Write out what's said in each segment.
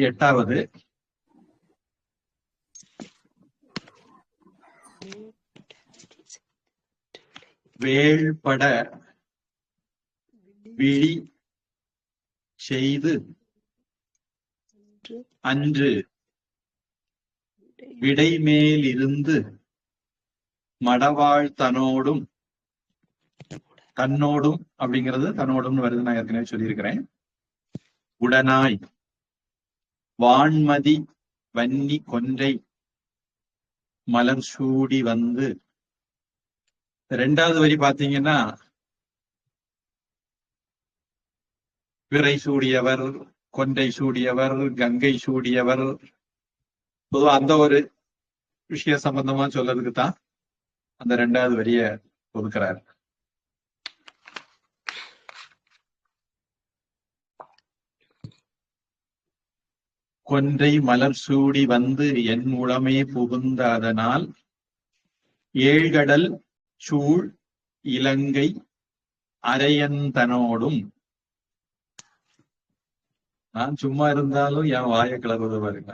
எட்டாவது. வேள்பட விழி செய்து அன்று விடைமேலிருந்து மடவாழ் தனோடும் தன்னோடும் அப்படிங்கிறது தன்னோடும் வருது நான் ஏற்கனவே சொல்லியிருக்கிறேன். உடனாய் வான்மதி வன்னி கொன்றை மலர் சூடி வந்து. ரெண்டாவது வரி பாத்தீங்கன்னா விரை சூடியவர் கொன்றை சூடியவர் கங்கை சூடியவர். பொதுவா அந்த ஒரு விஷய சம்பந்தமா சொல்றதுக்கு தான் அந்த ரெண்டாவது வரிய ஒதுக்குறாரு. கொன்றை மலர் சூடி வந்து என் உளமே புகுந்த அதனால் ஏழ்கடல் சூழ் இலங்கை அரையந்தனோடும். நான் சும்மா இருந்தாலும் என் வாய கிளறுவது பாருங்க.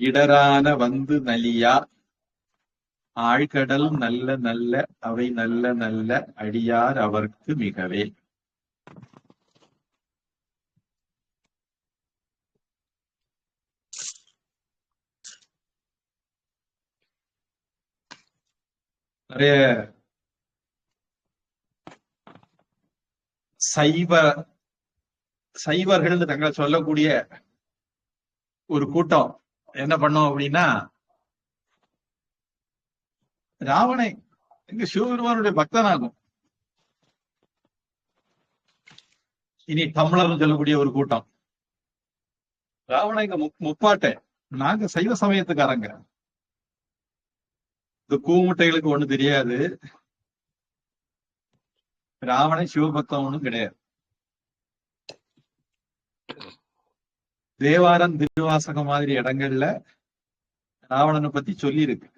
இடரான வந்து நலியா ஆழ்கடல் நல்ல நல்ல அவை நல்ல நல்ல அடியார் அவர்க்கு மிகவே. நிறைய சைவ சைவர்கள் தங்களை சொல்லக்கூடிய ஒரு கூட்டம். என்ன பண்ணோம் அப்படின்னா ராவணை இங்க சிவபெருமானுடைய பக்தனாகும். இனி தமிழர்னு சொல்லக்கூடிய ஒரு கூட்டம். ராவண இங்க முப்பாட்டை. நாங்க சைவ சமயத்துக்காரங்க. இந்த கூமுட்டைகளுக்கு ஒண்ணு தெரியாது. ராவணன் சிவபக்தம் ஒண்ணும் கிடையாது. தேவாரம் திருவாசகம் மாதிரி இடங்கள்ல ராவணனை பத்தி சொல்லியிருக்கு.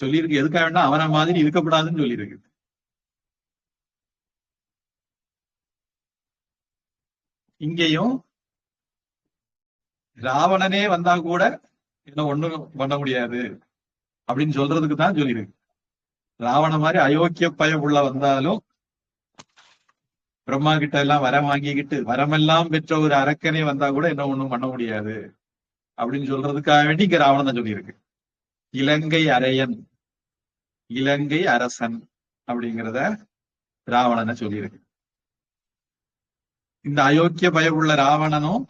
சொல்லியிருக்கு. எதுக்காக வேண்டாம் அவனை மாதிரி இருக்கப்படாதுன்னு சொல்லியிருக்கு. இங்கேயும் ராவணனே வந்தா கூட என்ன ஒண்ணும் பண்ண முடியாது. அப்படின்னு சொல்றதுக்கு தான் சொல்லியிருக்கு. ராவண மாதிரி அயோக்கிய பயம் உள்ள வந்தாலும் பிரம்மா கிட்ட எல்லாம் வரம் வாங்கிக்கிட்டு வரமெல்லாம் பெற்ற ஒரு அரக்கனே வந்தா கூட என்ன ஒண்ணும் பண்ண முடியாது. அப்படின்னு சொல்றதுக்காக வேண்டி இங்க ராவணன் சொல்லியிருக்கு. இலங்கை அரையன் இலங்கை அரசன் அப்படிங்கிறத ராவணனை சொல்லியிருக்கு. இந்த அயோக்கிய பயமுள்ள ராவணனும்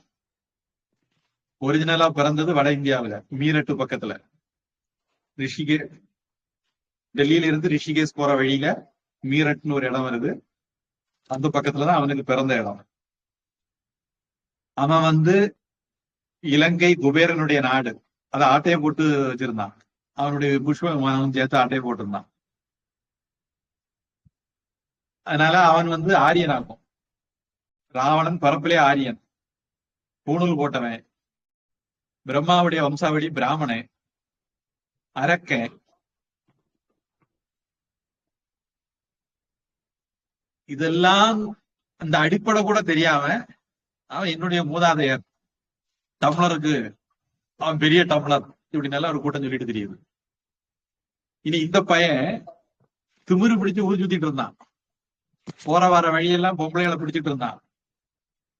ஒரிஜினலா பிறந்தது வட இந்தியாவுல மீரட்டு பக்கத்துல. ரிஷிகே டெல்லியில இருந்து ரிஷிகேஷ் போற வழியில மீரட்னு ஒரு இடம் வருது. அந்த பக்கத்துலதான் அவனுக்கு பிறந்த இடம். அவன் வந்து இலங்கை குபேரனுடைய நாடு. அதை ஆட்டையை போட்டு வச்சிருந்தான். அவனுடைய புஷ்ப விமானம் சேர்த்து ஆட்டையை போட்டிருந்தான். அதனால அவன் வந்து ஆரியன் ஆகும் ராவணன் பரப்பிலே ஆரியன். பூணூல் போட்டவன். பிரம்மாவுடைய வம்சாவளி பிராமணன். அரக்க. இதெல்லாம் அந்த அடிப்படை கூட தெரியாம அவன் என்னுடைய மூதாதையர். தமிழருக்கு அவன் பெரிய தமிழர். இப்படி நல்லா ஒரு கூட்டம் சொல்லிட்டு தெரியுது. இனி இந்த பையன் திமிரு பிடிச்சு ஊர் சுத்திட்டு இருந்தான். போற வர வழியெல்லாம் பொம்பளைகளை பிடிச்சிட்டு இருந்தான்.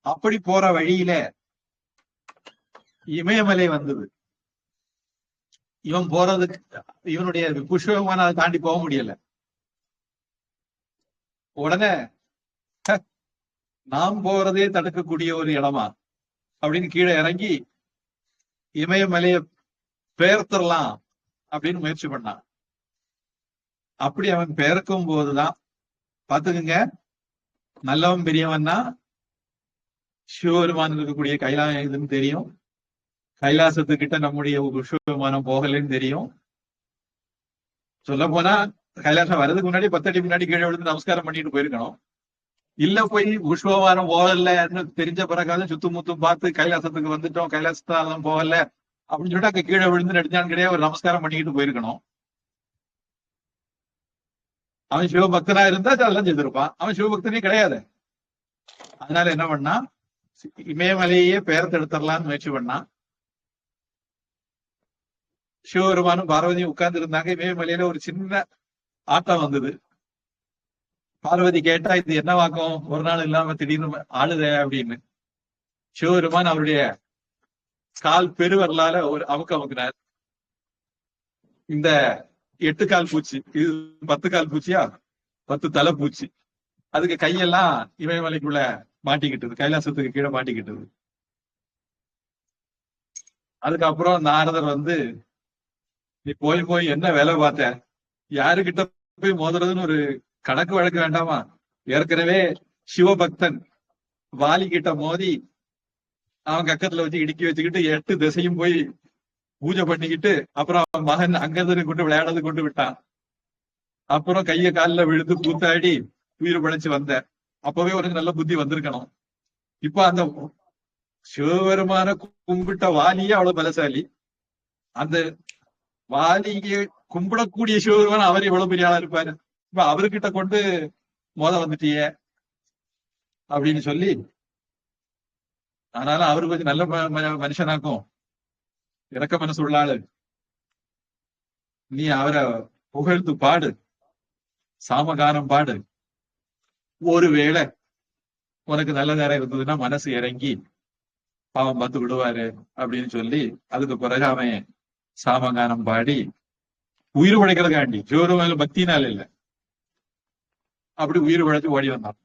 அப்படி போற வழியில இமயமலை வந்தது. இவன் போறதுக்கு இவனுடைய புஷ்பமான அதை தாண்டி போக முடியல. உடனே நாம் போறதே தடுக்கக்கூடிய ஒரு இடமா? அப்படின்னு கீழே இறங்கி இமயமலைய பெயர்த்தரலாம் அப்படின்னு முயற்சி பண்ணான். அப்படி அவன் பெயர்க்கும் போதுதான். பாத்துக்குங்க நல்லவன் பெரியவன்னா சிவபெருமான் இருக்கக்கூடிய கைலாயம் இதுன்னு தெரியும். கைலாசத்துக்கிட்ட நம்முடைய விமானம் போகலைன்னு தெரியும். சொல்ல போனா கைலாசம் வர்றதுக்கு முன்னாடி பத்தடி முன்னாடி கீழே விழுந்து நமஸ்காரம் பண்ணிட்டு போயிருக்கணும். இல்ல போய் விஸ்வவாரம் போகலன்னு தெரிஞ்ச பிறகாலும் சுத்தும் முத்தும் பார்த்து கைலாசத்துக்கு வந்துட்டோம் கைலாசத்தாலும் போகல அப்படின்னு சொல்லிட்டு அங்க கீழே விழுந்து நடிச்சான்னு கிடையாது ஒரு நமஸ்காரம் பண்ணிக்கிட்டு போயிருக்கணும். அவன் சிவபக்தனா இருந்தா அதெல்லாம் செய்திருப்பான். அவன் சிவபக்தனே கிடையாது. அதனால என்ன பண்ணா இமயமலையே பெயர்த்தெடுத்துடலாம்னு முயற்சி பண்ணான். சிவபெருமானும் பார்வதியும் உட்கார்ந்து இருந்தாங்க இமயமலையில ஒரு சின்ன ஆட்டம் வந்தது. பார்வதி கேட்டா இது என்னவாக்கும் ஒரு நாள் இல்லாம திடீர்னு ஆளுத அப்படின்னு. சிவபெருமான் அவருடைய கால் பெருவரலால ஒரு அமுக்க அமுக்கினார். இந்த எட்டு கால் பூச்சி இது பத்து கால் பூச்சியா? பத்து தலை பூச்சி. அதுக்கு கையெல்லாம் இமயமலைக்குள்ள மாட்டிக்கிட்டது. கைலாசத்துக்கு கீழே மாட்டிக்கிட்டது. அதுக்கப்புறம் நாரதர் வந்து நீ போய் போய் என்ன வேலை பார்த்த? யாருக்கிட்ட போய் மோதுறதுன்னு ஒரு கணக்கு வழக்கு வேண்டாமா? ஏற்கனவே சிவபக்தன் வாலி கிட்ட மோதி அவன் கக்கத்துல வச்சு இடுக்கி வச்சுக்கிட்டு எட்டு திசையும் போய் பூஜை பண்ணிக்கிட்டு அப்புறம் அவன் மகன் அங்கதனை கொண்டு விளையாடுறது கொண்டு விட்டான். அப்புறம் கைய கால்ல விழுந்து கூத்தாடி உயிர் பிழைச்சு வந்த. அப்பவே உனக்கு நல்ல புத்தி வந்திருக்கணும். இப்ப அந்த சிவபெருமான கும்பிட்ட வாலியே அவ்வளவு பலசாலி. அந்த வாலியை கும்பிடக்கூடிய சிவபெருமான் அவர் எவ்வளவு பெரிய ஆளா இருப்பாரு இப்ப அவர்கிட்ட கொண்டு மோத வந்துட்டியே அப்படின்னு சொல்லி அதனால அவரு கொஞ்சம் நல்ல ம- மனுஷனாக்கும் இறக்க மனசு உள்ள ஆளு நீ அவரை புகழ்ந்து பாடு சாமகானம் பாடு ஒருவேளை உனக்கு நல்ல நேரம் இருந்ததுன்னா மனசு இறங்கி பாவம் பார்த்து விடுவாரு அப்படின்னு சொல்லி அதுக்கு பிறகு அவன் சாமகானம் பாடி உயிர் உழைக்கிறதுக்காண்டி சிவருமால பக்தினால இல்ல அப்படி உயிர் உழைச்சு ஓடி வந்தான்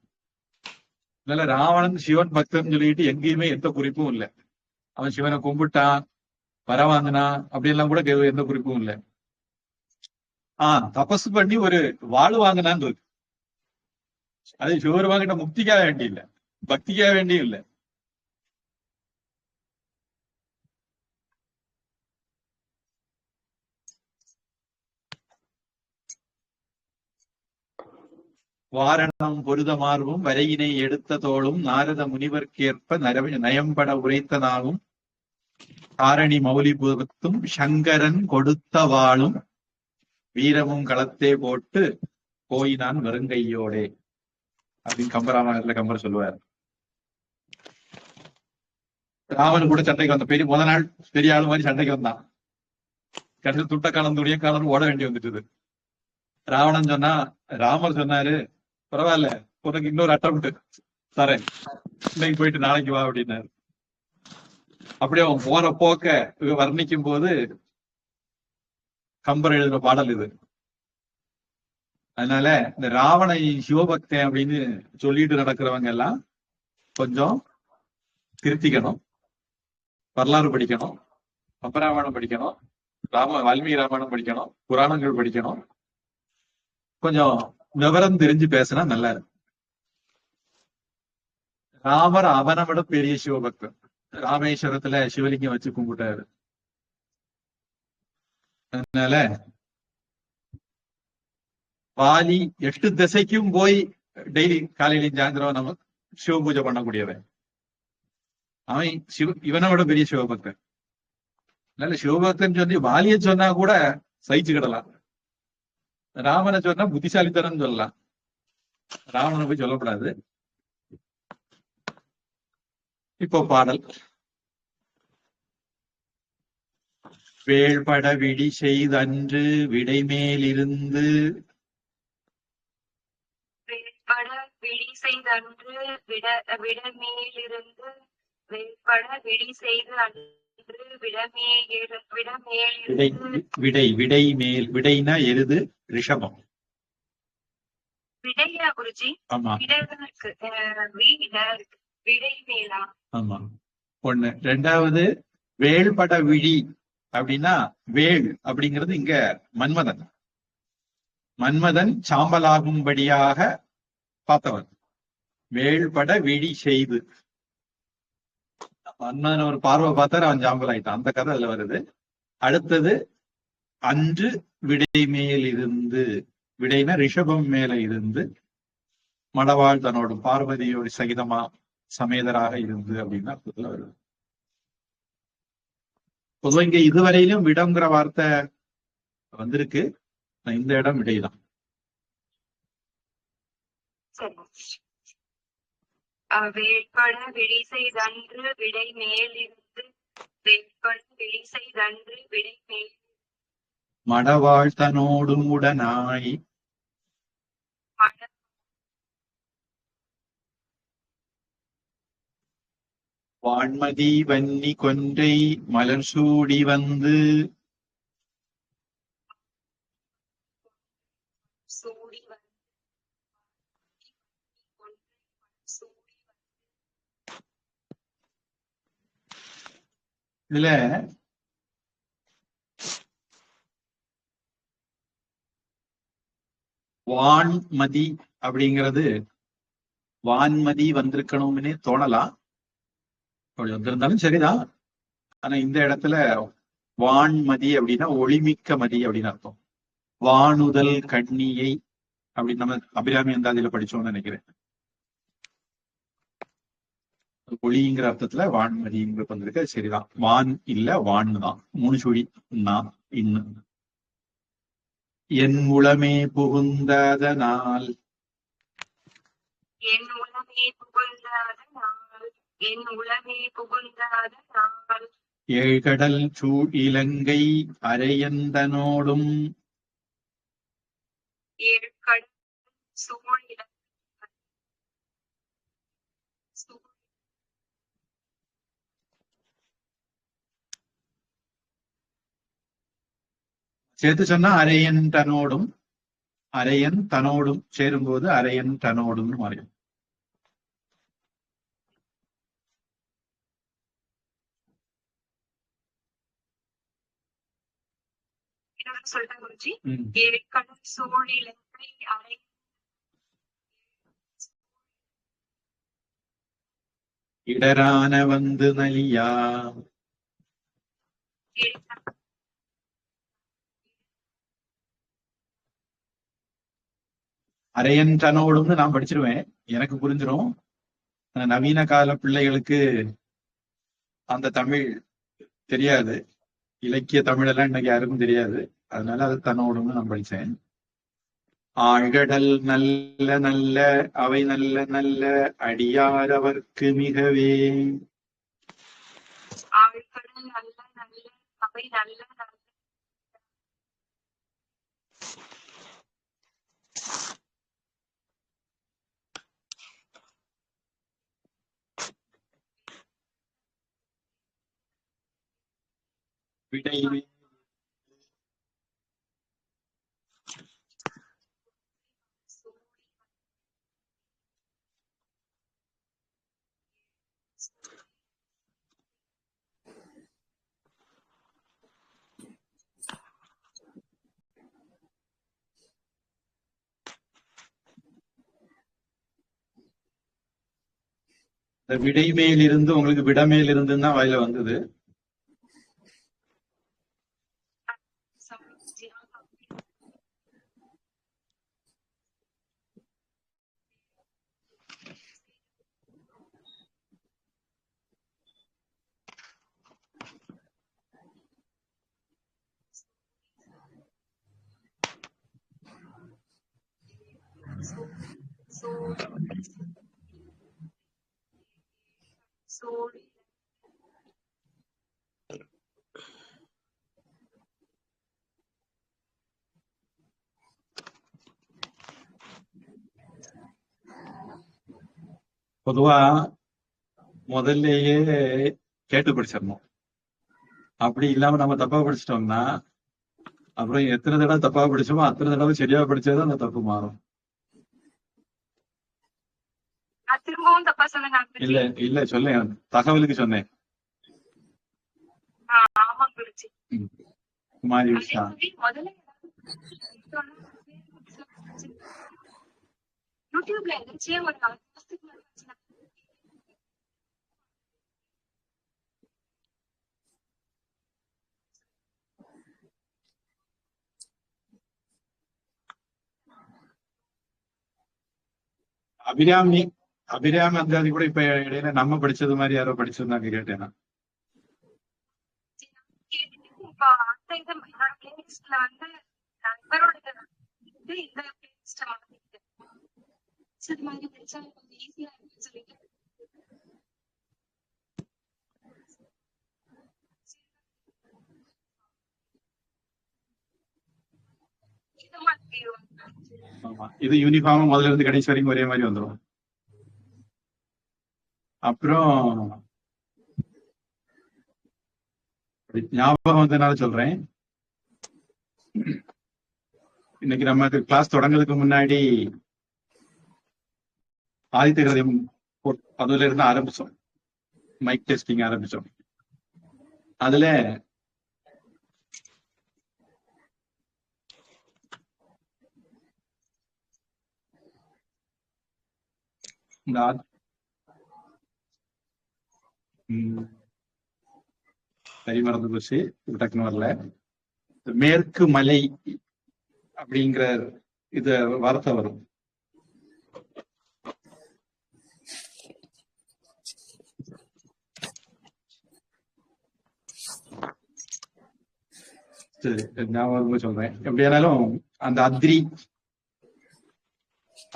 அதனால ராவணன் சிவன் பக்தன் சொல்லிட்டு எங்கேயுமே எந்த குறிப்பும் இல்லை அவன் சிவனை கும்பிட்டான் பரவாங்கினான் அப்படியெல்லாம் கூட கே- எந்த குறிப்பும் இல்லை ஆஹ் தபஸ் பண்ணி ஒரு வாழ் வாங்கினான்னு இருக்கு அது சிவபெருமான் முக்திக்காக வேண்டி இல்லை பக்திக்காக வேண்டியும் இல்லை வாரணம் பொருத மார்பும் வரையினை எடுத்த தோளும் நாரத முனிவர்க்கேற்ப நரவ நயம்பட உரைத்த காரணி மௌலிபுரத்தும் சங்கரன் கொடுத்த வாளும் வீரமும் களத்தே போட்டு போயினான் வருங்கையோடே அப்படின்னு கம்பராமாயணத்துல கம்பர் சொல்லுவார். ராமன் கூட சண்டைக்கு வந்த பெரிய முத நாள் பெரிய ஆளு மாதிரி சண்டைக்கு வந்தான். கடைசியில் துட்ட காலம் துணிய காலம் ஓட வேண்டி வந்துட்டு ராவணன் சொன்னா ராமர் சொன்னாரு பரவாயில்ல. உனக்கு இன்னொரு அட்டம் தரேன். இன்னைக்கு போயிட்டு நாளைக்கு வா அப்படின்னாரு. அப்படியே அவன் போற போக்க வர்ணிக்கும் போது கம்பர் எழுதுற பாடல் இது. அதனால இந்த ராவணை சிவபக்தன் அப்படின்னு சொல்லிட்டு நடக்கிறவங்க எல்லாம் கொஞ்சம் திருத்திக்கணும். வரலாறு படிக்கணும். கம்பராமாயணம் படிக்கணும். ராம வால்மீகி ராமாயணம் படிக்கணும். புராணங்கள் படிக்கணும். கொஞ்சம் விவரம் தெரிஞ்சு பேசினா நல்லா இருக்கும். ராமர் அவனை விட பெரிய சிவபக்தன். ராமேஸ்வரத்துல சிவலிங்கம் வச்சு கும்பிட்டாரு. அதனால வாலி எட்டு திசைக்கும் போய் டெய்லி காலையிலையும் சாயந்தரம் நம்ம சிவ பூஜை பண்ணக்கூடியவன். அவன் சிவ இவனை விட பெரிய சிவபக்தன். அதனால சிவபக்தன் சொல்லி வாலிய சொன்னா கூட சகிச்சுக்கிடலாம். ராமனை சொன்னா புத்திசாலித்தனம் சொல்லலாம். ராவணனை போய் சொல்லக்கூடாது. இப்போ பாடல். வேள்பட விடி செய்தன்று விடைமேலிருந்து வேட்பட விழி செய்தன்று விட விடமேலிருந்து வேட்பட விழி செய்து அன்று விடமேலிரு விடை விடமேலிருந்து விடை விடை மேல் விடைனா எருது? ரிஷபம். விடையா குருஜி? ஆமா. வீட ஒண்ணு. ரெண்டாவது வேள்பட விழி. அப்படின்னா வேள் அப்படிங்கிறது இங்க மன்மதன். மன்மதன் சாம்பலாகும்படியாக பார்த்தவன். வேள்பட விழி செய்து. மன்மதன் ஒரு பார்வை பார்த்தாரு அவன் சாம்பல் ஆயிட்டான் அந்த கதை அதுல வருது. அடுத்தது அன்று விடை மேல் இருந்து விடைனா ரிஷபம் மேல இருந்து மடவாள் தன்னோட பார்வதியோட சகிதமா சமேதராக இருந்து அப்படின்னு அர்த்தத்துல வருது பொதுவாக இங்க இதுவரையிலும் விடம்ங்கிற வார்த்தை வந்திருக்கு. இந்த இடம் விடைதான். வேட்பட விடை செய்தன்று விடை மேலிருந்து வேட்பட விடை செய்தன்று விடை மேல் மடவாழ்த்தனோடும் உடனாய். வான்மதி வன்னி கொன்றை மலர் சூடி வந்து. இதுல வான்மதி அப்படிங்கிறது வான்மதி வந்திருக்கணும்னே தோணலாம் அப்படி வந்திருந்தாலும் சரிதான். ஆனா இந்த இடத்துல வான்மதி அப்படின்னா ஒளிமிக்க மதி அப்படின்னு அர்த்தம். வானுதல் கண்ணியை அப்படின்னு நம்ம அபிராமி அந்தாதியில படிச்சோம்னு நினைக்கிறேன். ஒளிங்கிற அர்த்தத்துல வான்மதிங்கிறது வந்திருக்கு. சரிதான். வான் இல்ல வான் தான். மூணு சுழி நான் இன்னு. என் உளமே புகுந்ததனால். என் உலமே புகுந்தாத நாள் என் உலமே புகுந்தாத நாள் ஏழ்கடல் சூழ் இலங்கை அரையந்தனோடும். ஏற்கடல் சூழில சூழ் சேர்த்து சொன்னா அரையன் தனோடும் அரையன் தனோடும் சேரும்போது அரையன் தனோடும் மாறிடும். சொல்லிட்டேன் குருஜி. சூழிலங்கை அரை இடரான வந்து நலியா. அரையன் தனோடும்னு நான் படிச்சிருவேன். எனக்கு புரிஞ்சிடும் நவீன கால பிள்ளைகளுக்கு அந்த தமிழ் தெரியாது. இலக்கிய தமிழெல்லாம் இன்னைக்கு யாருக்கும் தெரியாது. அதனால அது தன்னோடும்னு நான் படிச்சேன். ஆழ்கடல் நல்ல நல்ல அவை நல்ல நல்ல அடியார் அவர்க்கு மிகவே ஆழ்கடல் நல்ல நல்ல அவை நல்ல நல்ல விடை சூழி இந்த விடை மேல் இருந்து உங்களுக்கு விடமேல் இருந்துன்னு தான் வாயில வந்தது சூழி சூழி பொதுவா முதல்லயே கேட்டு படிச்சிடணும். அப்படி இல்லாம நம்ம தப்பா படிச்சிட்டோம்னா அப்புறம் எத்தனை தடவை தப்பா படிச்சோமோ அத்தனை தடவை சரியா படிச்சாதான் அந்த தப்பு மாறும் நான் திரும்பவும் தப்பா சொன்னேன் இல்ல இல்ல சொல்லேன் தகவலுக்கு சொன்னேன். ஆமா குருஜி. குமாரி உஷா யூடியூப்ல எந்திரிச்சே ஒரு அபிராமி. அபிராமி அந்தாதி கூட இப்ப இடையில நம்ம படிச்சது மாதிரி யாரோ படிச்சிருந்தாங்க கேட்டேன்னா இது யூனிஃபார்ம் முதல்ல இருந்து கடைசி வரைக்கும் ஒரே மாதிரி வந்துடும் அப்புறம் ஞாபகம் வந்ததுனால சொல்றேன். இன்னைக்கு நமக்கு கிளாஸ் தொடங்குறதுக்கு முன்னாடி ஆதித்த கிரதம் அதுல இருந்து ஆரம்பிச்சோம். மைக் டெஸ்டிங் ஆரம்பிச்சோம். அதுல இந்த ஆத்- சரி மறந்து போச்சு. டக்குன்னு வரல. மேற்கு மலை அப்படிங்கிற இது வார்த்தை வரும். சரி ஞாபகம் சொல்றேன். எப்படி ஆனாலும் அந்த அத்ரி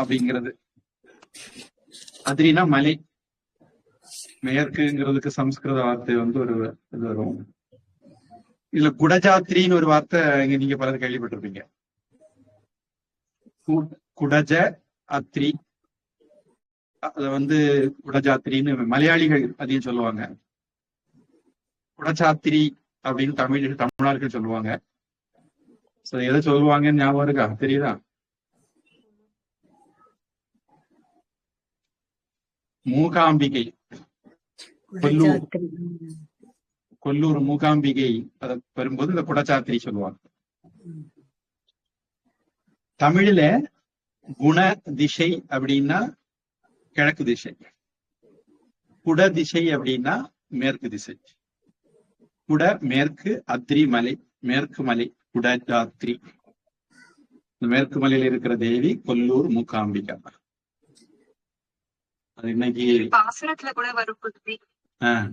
அப்படிங்கிறது. அத்ரினா மலை. மேற்குங்கிறதுக்கு சம்ஸ்கிருத வார்த்தை வந்து ஒரு இது வரும். இதுல குடஜாத்திரின்னு ஒரு வார்த்தை இங்க நீங்க பலர் கேள்விப்பட்டிருப்பீங்க. கு- குடஜ அத்ரி அத வந்து குடஜாத்திரின்னு மலையாளிகள் அதையும் சொல்லுவாங்க. குடஜாத்திரி அப்படின்னு தமிழ் தமிழர்கள் சொல்லுவாங்க. சோ எதை சொல்லுவாங்கன்னு ஞாபகம் இருக்கா? தெரியுதா? மூகாம்பிகை. கொல்லூர். மூகாம்பிகை அத வரும்போது இந்த குடச்சாத்திரி சொல்லுவாங்க. தமிழ்ல குண திசை அப்படின்னா கிழக்கு திசை. குட திசை அப்படின்னா மேற்கு திசை. குட மேற்கு அத்ரி மலை மேற்கு மலை குடஜாத்ரி இந்த மேற்கு மலையில இருக்கிற தேவி கொல்லூர் மூகாம்பிகா. அது இன்னைக்கு பாசுரத்துல கூட வரும் புத்தி ஆஹ்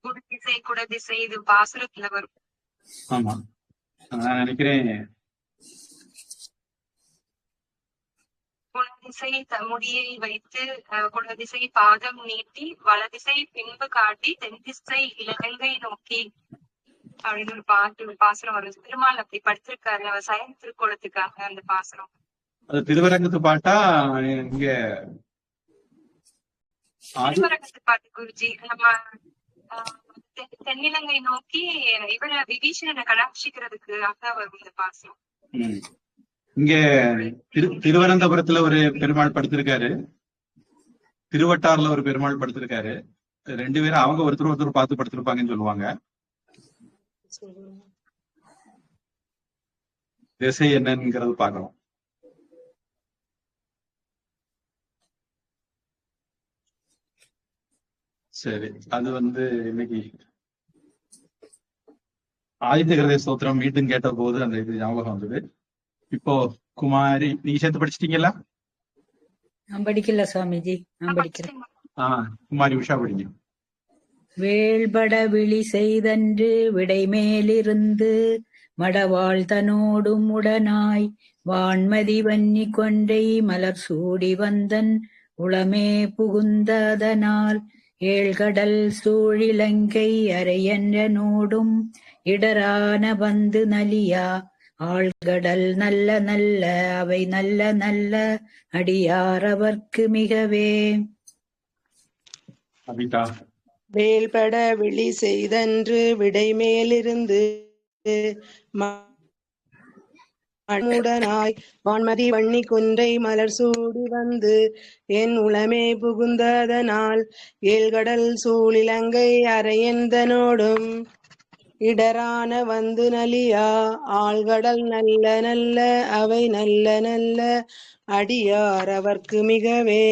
குடு திசை குட திசை இது பாசுரத்துல வரும். ஆமா. நான் நினைக்கிறேன். குணதிசை முடியை வைத்து குணதிசை பாதம் நீட்டி வலதிசை பின்பு காட்டி தென் திசை இலங்கை நோக்கி. அப்படின்னு ஒரு பாட்டு பாசுரம் வரும். பெருமாள் அப்படி படுத்திருக்காரு அவர் சயன் திருக்கோலத்துக்காக அந்த பாசுரம். அது திருவரங்கத்து பாட்டா? இங்க குருஜி நம்ம தென்னிலங்கை நோக்கி இவர விபீஷணனை கடாட்சிக்கிறதுக்காக வரும் இந்த பாசுரம் ம். இங்க திரு திருவனந்தபுரத்துல ஒரு பெருமாள் படுத்திருக்காரு. திருவட்டார்ல ஒரு பெருமாள் படுத்திருக்காரு. ரெண்டு பேரும் அவங்க ஒருத்தர் ஒருத்தர் பார்த்து படுத்திருப்பாங்கன்னு சொல்லுவாங்க. திசை என்னங்கிறது பார்க்கணும். சரி அது வந்து இன்னைக்கு ஆதித்ய கிருதய ஸ்தோத்திரம் மீண்டும் கேட்ட போது அந்த இது ஞாபகம் வந்தது. இப்போ குமாரி நீங்க சேர்த்து படிச்சிட்டீங்களா? நான் படிக்கல சுவாமிஜி நான் படிக்கிறேன். ஆஹ் குமாரி உஷா படிங்க. வேள்பட விழி செய்தன்று விடைமேலிருந்து மடவாள் தனோடும் உடனாய் வான்மதி வன்னி கொன்றை மலர் சூடி வந்தன் உளமே புகுந்ததனால் ஏழ்கடல் சூழிலங்கை அரையென்ற நோடும் இடரான வந்து நலியா. ஆழ்கடல் நல்ல நல்ல அவை நல்ல நல்ல அடியார் அவர்க்கு மிகவே வேல்பட விழி செய்தன்று விடைமேலிருந்து மடமுடனாய் வான்மதி வன்னி குன்றை மலர் சூடி வந்து என் உளமே புகுந்ததனால் ஏழ்கடல் சூழிலங்கை அரையந்தனோடும் இடரான வந்து நலியா ஆழ்கடல் நல்ல நல்ல அவை நல்ல நல்ல அடியார் அவர்க்கு மிகவே